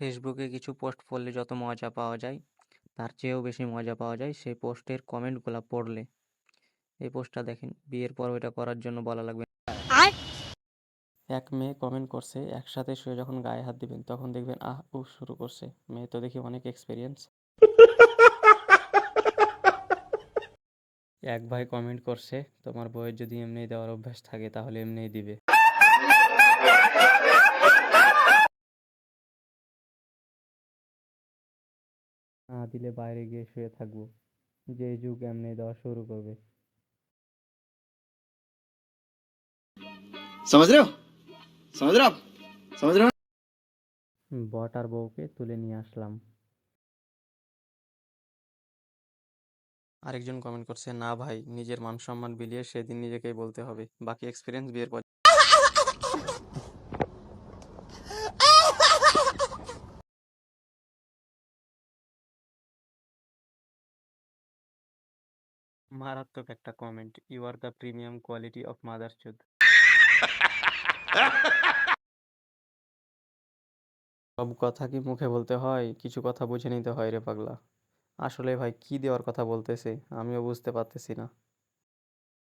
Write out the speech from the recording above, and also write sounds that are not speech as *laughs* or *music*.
ফেসবুকে কিছু পোস্ট পড়লে যত মজা পাওয়া যায় তার চেয়েও বেশি মজা পাওয়া যায় সেই পোস্টের কমেন্টগুলো পড়লে। এই পোস্টটা দেখেন বিয়ের পর ওইটা করার জন্য বলা লাগবে। এক মেয়ে কমেন্ট করছে একসাথে শুয়ে যখন গায়ে হাত দিবেন তখন দেখবেন আহ উ শুরু করছে। মেয়ে তো দেখি অনেক এক্সপিরিয়েন্স এক ভাই কমেন্ট করছে তোমার বইয়ের যদি এমনি দেওয়ার অভ্যাস থাকে তাহলে এমনিই দিবে। না দিলে বাইরে গিয়ে শুয়ে থাকব। যেই যুগ এমনি দেওয়া শুরু করবে। বটার বউকে তুলে নিয়ে আসলাম। আরেকজন কমেন্ট করছে না ভাই নিজের মান সম্মান বিলিয়ে সেদিন নিজেকেই বলতে হবে। বাকি এক্সপিরিয়েন্স বিয়ের পর *laughs* মারাত্মক একটা comment you are the premium quality of mother চুদ সব কথা কি মুখে বলতে হয়? কিছু কথা বুঝে নিতে হয় রে পাগলা। আসলে ভাই, কি দেওয়ার কথা বলতেছে? আমিও বুঝতে পারতেছি না।